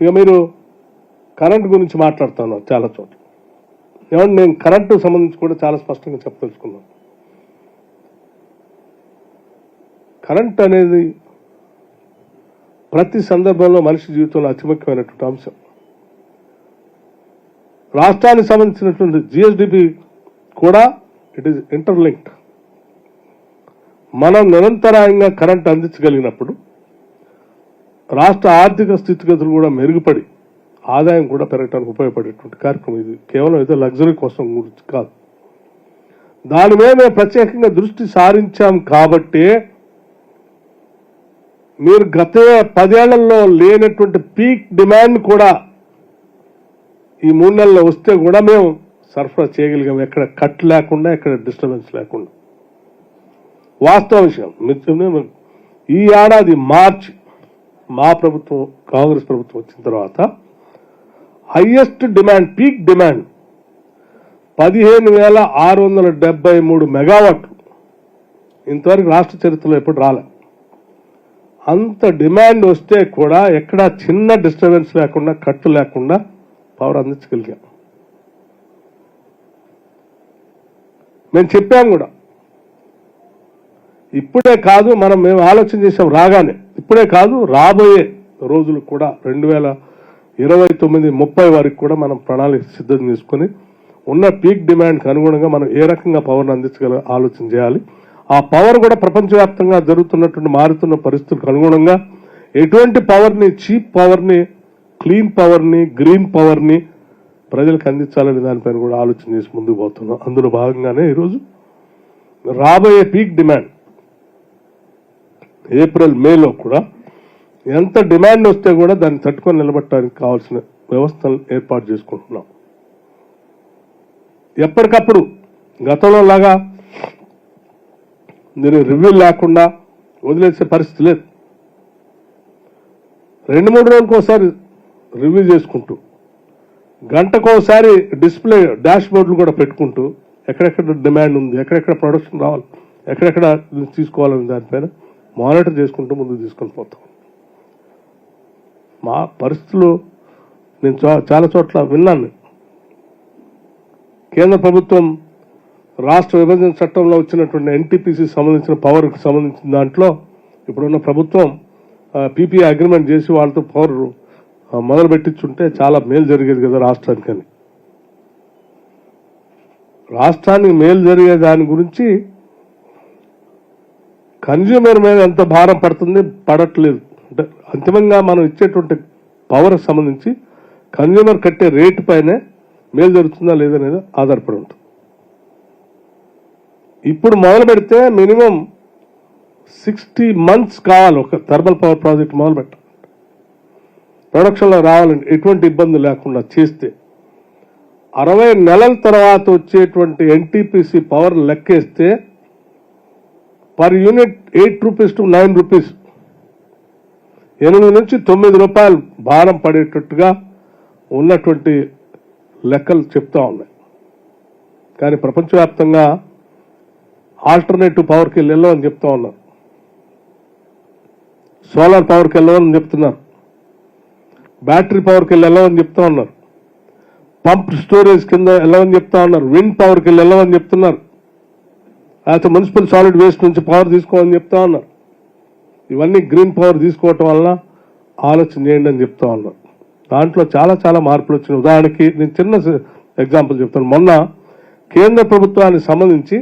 ఇక మీరు కరెంట్ గురించి మాట్లాడుతున్నారు చాలా చోట్ల. ఏమంటే నేను కరెంటు సంబంధించి కూడా చాలా స్పష్టంగా చెప్పదలుచుకున్నాను కరెంట్ అనేది ప్రతి సందర్భంలో మనిషి జీవితంలో అతి ముఖ్యమైనటువంటి అంశం. రాష్ట్రానికి సంబంధించినటువంటి జిఎస్డిపి కూడా ఇట్ ఈస్ ఇంటర్లింక్డ్ మనం నిరంతరాయంగా కరెంట్ అందించగలిగినప్పుడు రాష్ట్ర ఆర్థిక స్థితిగతులు కూడా మెరుగుపడి ఆదాయం కూడా పెరగడానికి ఉపయోగపడేటువంటి కార్యక్రమం ఇది. కేవలం ఏదో లగ్జరీ కోసం గురించి కాదు. దాని మీద మేము ప్రత్యేకంగా దృష్టి సారించాం కాబట్టి మీరు గత పదేళ్ళలో లేనటువంటి పీక్ డిమాండ్ కూడా ఈ మూడు నెలల్లో వస్తే కూడా మేము సరఫరా చేయగలిగాం. ఎక్కడ కట్ లేకుండా ఎక్కడ డిస్టర్బెన్స్ లేకుండా. వాస్తవ విషయం మిత్రమే ఈ ఏడాది మార్చి మా ప్రభుత్వం కాంగ్రెస్ ప్రభుత్వం వచ్చిన తర్వాత హైయెస్ట్ డిమాండ్ పీక్ డిమాండ్ పదిహేను వేల ఆరు వందల డెబ్బై మూడు మెగావాట్లు. ఇంతవరకు రాష్ట్ర చరిత్రలో ఎప్పుడు రాలే. అంత డిమాండ్ వస్తే కూడా ఎక్కడ చిన్న డిస్టర్బెన్స్ లేకుండా కట్టు లేకుండా పవర్ అందించగలిగాం. మేము చెప్పాం కూడా. ఇప్పుడే కాదు మనం మేము ఆలోచన చేసాం రాగానే. ఇప్పుడే కాదు రాబోయే రోజులు కూడా రెండు వేల ఇరవై తొమ్మిది ముప్పై వరకు కూడా మనం ప్రణాళిక సిద్ధం చేసుకొని ఉన్న పీక్ డిమాండ్కి అనుగుణంగా మనం ఏ రకంగా పవర్ని అందించగల ఆలోచన చేయాలి. ఆ పవర్ కూడా ప్రపంచవ్యాప్తంగా జరుగుతున్నటువంటి మారుతున్న పరిస్థితులకు అనుగుణంగా ఎటువంటి పవర్ని చీప్ పవర్ని క్లీన్ పవర్ని గ్రీన్ పవర్ని ప్రజలకు అందించాలనే దానిపైన కూడా ఆలోచన చేసి ముందుకు పోతున్నాం. అందులో భాగంగానే ఈరోజు రాబోయే పీక్ డిమాండ్ ఏప్రిల్ మేలో కూడా ఎంత డిమాండ్ వస్తే కూడా దాన్ని తట్టుకొని నిలబట్టడానికి కావాల్సిన వ్యవస్థలు ఏర్పాటు చేసుకుంటున్నాం. ఎప్పటికప్పుడు గతంలో లాగా దీని రివ్యూ లేకుండా వదిలేసే పరిస్థితి లేదు. రెండు మూడు రోజులకు ఒకసారి రివ్యూ చేసుకుంటూ గంటకోసారి డిస్ప్లే డాష్ బోర్డులు కూడా పెట్టుకుంటూ ఎక్కడెక్కడ డిమాండ్ ఉంది ఎక్కడెక్కడ ప్రొడక్షన్ రావాలి ఎక్కడెక్కడ తీసుకోవాలని దానిపైన మానిటర్ చేసుకుంటూ ముందుకు తీసుకొని పోతాం. మా పరిస్థితులు నేను చాలా చోట్ల విన్నాను. కేంద్ర ప్రభుత్వం రాష్ట్ర విభజన చట్టంలో వచ్చినటువంటి ఎన్టీపీసీ సంబంధించిన పవర్కి సంబంధించిన దాంట్లో ఇప్పుడున్న ప్రభుత్వం పీపీ అగ్రిమెంట్ చేసి వాళ్ళతో పవర్ ఆ, మొదలు పెట్టించుంటే చాలా మేలు జరిగేది కదా రాష్ట్రానికని. రాష్ట్రానికి మేలు జరిగే దాని గురించి కన్జ్యూమర్ మీద ఎంత భారం పడుతుంది పడట్లేదు. అంటే అంతిమంగా మనం ఇచ్చేటువంటి పవర్ సంబంధించి కన్జ్యూమర్ కట్టే రేటు పైనే మేలు జరుగుతుందా లేదనేది ఆధారపడి ఉంటుంది. ఇప్పుడు మొదలు పెడితే మినిమం సిక్స్టీ మంత్స్ కావాలి ఒక థర్మల్ పవర్ ప్రాజెక్ట్ మొదలు పెట్టాలి ప్రొడక్షన్లో రావాలండి ఎటువంటి ఇబ్బంది లేకుండా చేస్తే అరవై నెలల తర్వాత వచ్చేటువంటి NTPC power లెక్కేస్తే per unit eight rupees to nine rupees. ఎనిమిది నుంచి తొమ్మిది రూపాయలు భారం పడేటట్టుగా ఉన్నటువంటి లెక్కలు చెప్తా ఉన్నాయి. కానీ ప్రపంచవ్యాప్తంగా ఆల్టర్నేటివ్ పవర్కి వెళ్ళని చెప్తా ఉన్నారు. సోలార్ పవర్కి వెళ్ళవని చెప్తున్నారు. బ్యాటరీ పవర్కి వెళ్ళమని చెప్తా ఉన్నారు. పంప్ స్టోరేజ్ కింద వెళ్ళమని చెప్తా ఉన్నారు. విండ్ పవర్కి వెళ్ళవని చెప్తున్నారు. లేకపోతే మున్సిపల్ సాలిడ్ వేస్ట్ నుంచి పవర్ తీసుకోమని చెప్తా ఉన్నారు. ఇవన్నీ గ్రీన్ పవర్ తీసుకోవటం వలన ఆలోచన చేయండి అని చెప్తా ఉన్నారు. దాంట్లో చాలా చాలా మార్పులు వచ్చినాయి. ఉదాహరణకి నేను చిన్న ఎగ్జాంపుల్ చెప్తాను. మొన్న కేంద్ర ప్రభుత్వానికి సంబంధించి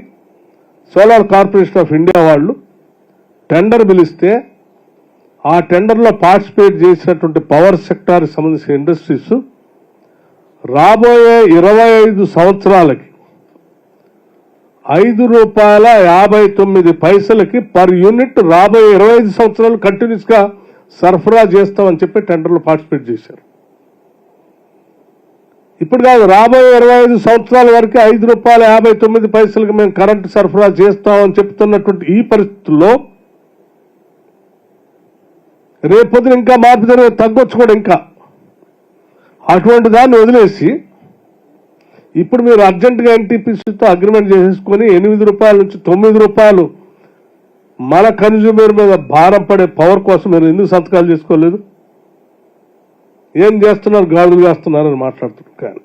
సోలార్ కార్పొరేషన్ ఆఫ్ ఇండియా వాళ్ళు టెండర్ పిలిస్తే ఆ టెండర్లో పార్టిసిపేట్ చేసినటువంటి పవర్ సెక్టార్కి సంబంధించిన ఇండస్ట్రీస్ రాబోయే ఇరవై ఐదు సంవత్సరాలకి ఐదు రూపాయల యాభై తొమ్మిది పైసలకి పర్ యూనిట్ రాబోయే ఇరవై ఐదు సంవత్సరాలు కంటిన్యూస్గా సరఫరా చేస్తామని చెప్పి టెండర్లో పార్టిసిపేట్ చేశారు. ఇప్పుడు కాదు రాబోయే ఇరవై ఐదు సంవత్సరాల వరకు ఐదు రూపాయల యాభై తొమ్మిది పైసలకి మేము కరెంటు సరఫరా చేస్తామని చెప్తున్నటువంటి ఈ పరిస్థితుల్లో రేపొద్దున ఇంకా మార్పు జరిగే తగ్గొచ్చు కూడా ఇంకా. అటువంటి దాన్ని వదిలేసి ఇప్పుడు మీరు అర్జెంటుగా ఎన్టీపీసీతో అగ్రిమెంట్ చేసేసుకొని ఎనిమిది రూపాయల నుంచి తొమ్మిది రూపాయలు మన కన్జ్యూమర్ మీద భారం పడే పవర్ కోసం మీరు ఎందుకు సంతకాలు చేసుకోలేదు? ఏం చేస్తున్నారు? గాడులు చేస్తున్నారని మాట్లాడుతున్నారు కానీ.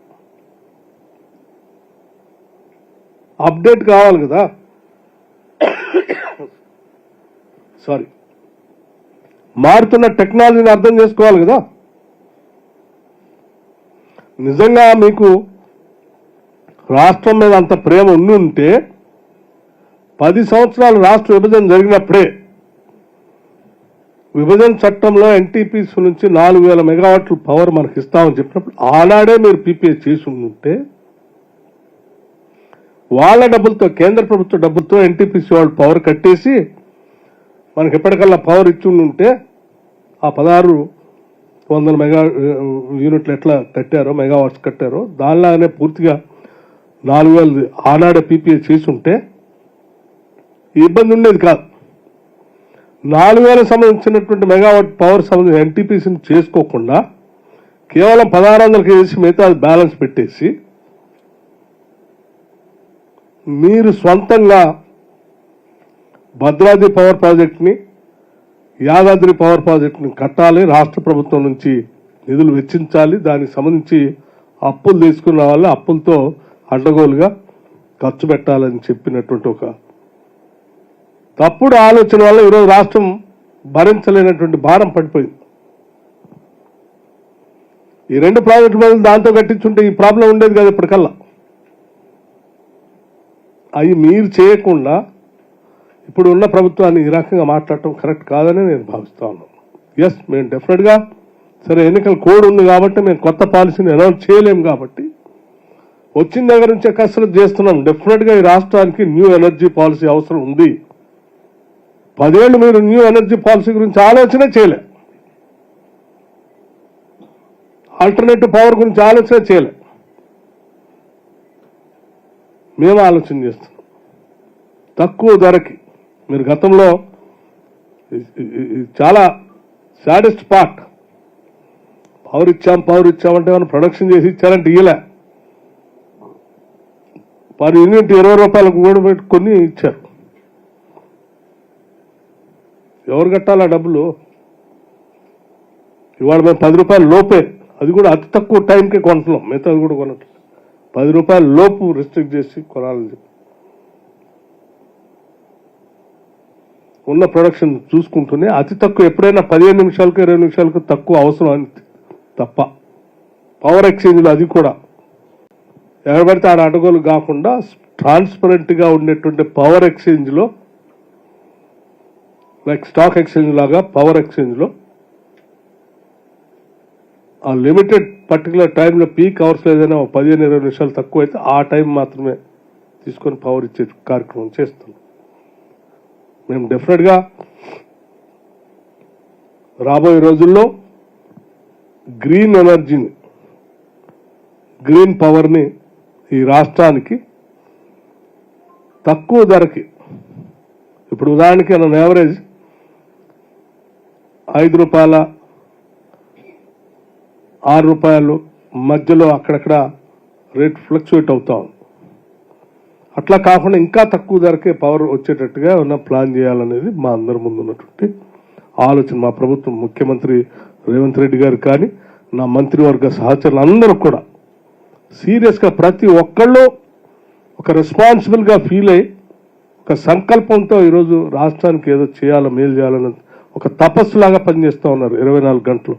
అప్డేట్ కావాలి కదా? సారీ మారుతున్న టెక్నాలజీని అర్థం చేసుకోవాలి కదా? నిజంగా మీకు రాష్ట్రం మీద అంత ప్రేమ ఉండి ఉంటే పది సంవత్సరాలు రాష్ట్ర విభజన జరిగినప్పుడే విభజన చట్టంలో ఎన్టీపీసీ నుంచి నాలుగు వేల మెగావాట్ల పవర్ మనకి ఇస్తామని చెప్పినప్పుడు ఆనాడే మీరు పీపీఎస్ చేసి ఉంటే వాళ్ళ డబ్బులతో కేంద్ర ప్రభుత్వ డబ్బులతో ఎన్టీపీసీ వాళ్ళు పవర్ కట్టేసి మనకి ఎప్పటికల్లా పవర్ ఇచ్చి ఉంటే ఆ పదహారు వందల మెగా యూనిట్లు ఎట్లా కట్టారో మెగావాట్స్ కట్టారో దానిలాగానే పూర్తిగా నాలుగు వేలు ఆనాడే పీపీఏ చేసి ఉంటే ఇబ్బంది ఉండేది కాదు. నాలుగు వేలకు సంబంధించినటువంటి మెగావాట్ పవర్ సంబంధించిన ఎన్టీపీసీని చేసుకోకుండా కేవలం పదహారు వందలకి వేసి మిగతా బ్యాలెన్స్ పెట్టేసి మీరు సొంతంగా భద్రాద్రి పవర్ ప్రాజెక్ట్ని యాదాద్రి పవర్ ప్రాజెక్ట్ని కట్టాలి రాష్ట్ర ప్రభుత్వం నుంచి నిధులు వెచ్చించాలి దానికి సంబంధించి అప్పులు తీసుకున్న వాళ్ళు అప్పులతో అడ్డగోలుగా ఖర్చు పెట్టాలని చెప్పినటువంటి ఒక తప్పుడు ఆలోచన వల్ల ఈరోజు రాష్ట్రం భరించలేనటువంటి భారం పడిపోయింది. ఈ రెండు ప్రాజెక్టు బదులు దాంతో కట్టించుంటే ఈ ప్రాబ్లం ఉండేది కదా ఇప్పటికల్లా. అవి మీరు చేయకుండా ఇప్పుడు ఉన్న ప్రభుత్వాన్ని ఈ రకంగా మాట్లాడటం కరెక్ట్ కాదని నేను భావిస్తా ఉన్నాను. ఎస్ మేము డెఫినెట్గా సరే ఎన్నికల కోడ్ ఉంది కాబట్టి మేము కొత్త పాలసీని అనౌన్స్ చేయలేము కాబట్టి వచ్చిన దగ్గర నుంచే కసరత్తు చేస్తున్నాం. డెఫినెట్గా ఈ రాష్ట్రానికి న్యూ ఎనర్జీ పాలసీ అవసరం ఉంది. పదేళ్ళు మీరు న్యూ ఎనర్జీ పాలసీ గురించి ఆలోచన చేయలే. ఆల్టర్నేటివ్ పవర్ గురించి ఆలోచన చేయలే. మేము ఆలోచన చేస్తున్నాం. తక్కువ ధరకి మీరు గతంలో చాలా సాడెస్ట్ పార్ట్ పవర్ ఇచ్చాం పవర్ ఇచ్చామంటే మనం ప్రొడక్షన్ చేసి ఇచ్చారంటే ఇయ్యలే. వారు యూనిట్ ఇరవై రూపాయలకు కూడా పెట్టుకొని ఇచ్చారు. ఎవరు కట్టాలి ఆ డబ్బులు? ఇవాళ మేము పది రూపాయల లోపే. అది కూడా అతి తక్కువ టైంకే కొంటున్నాం మిగతాది కూడా కొనట్లేదు పది రూపాయల లోపు రిస్ట్రిక్ట్ చేసి కొనాలని చెప్పి. ఉన్న ప్రొడక్షన్ చూసుకుంటూనే అతి తక్కువ ఎప్పుడైనా పదిహేను నిమిషాలకు ఇరవై నిమిషాలకు తక్కువ అవసరం అని తప్ప. పవర్ ఎక్స్చేంజ్లో అది కూడా. ఎవరు పడితే ఆడ అడుగులు కాకుండా ట్రాన్స్పరెంట్గా ఉండేటువంటి పవర్ ఎక్స్చేంజ్లో లైక్ స్టాక్ ఎక్స్చేంజ్ లాగా పవర్ ఎక్స్చేంజ్లో ఆ లిమిటెడ్ పర్టికులర్ టైంలో పీక్ అవర్స్ ఏదైనా ఒక పదిహేను ఇరవై నిమిషాలు తక్కువ అయితే ఆ టైం మాత్రమే తీసుకొని పవర్ ఇచ్చే కార్యక్రమం చేస్తున్నాం. మేము డెఫినెట్గా రాబోయే రోజుల్లో గ్రీన్ ఎనర్జీని గ్రీన్ పవర్ని ఈ రాష్ట్రానికి తక్కువ ధరకి ఇప్పుడు ఉదాహరణకి నన్ను యావరేజ్ ఐదు రూపాయల ఆరు రూపాయలు మధ్యలో అక్కడక్కడ రేట్ ఫ్లక్చువేట్ అవుతా ఉంది. అట్లా కాకుండా ఇంకా తక్కువ ధరకే పవర్ వచ్చేటట్టుగా ఉన్న ప్లాన్ చేయాలనేది మా అందరి ముందు ఉన్నటువంటి ఆలోచన. మా ప్రభుత్వం ముఖ్యమంత్రి రేవంత్ రెడ్డి గారు కానీ నా మంత్రివర్గ సహచరులు అందరూ కూడా సీరియస్గా ప్రతి ఒక్కళ్ళు ఒక రెస్పాన్సిబుల్గా ఫీల్ అయ్యి ఒక సంకల్పంతో ఈరోజు రాష్ట్రానికి ఏదో చేయాలో మేలు చేయాలని ఒక తపస్సులాగా పనిచేస్తూ ఉన్నారు ఇరవై నాలుగు గంటలు.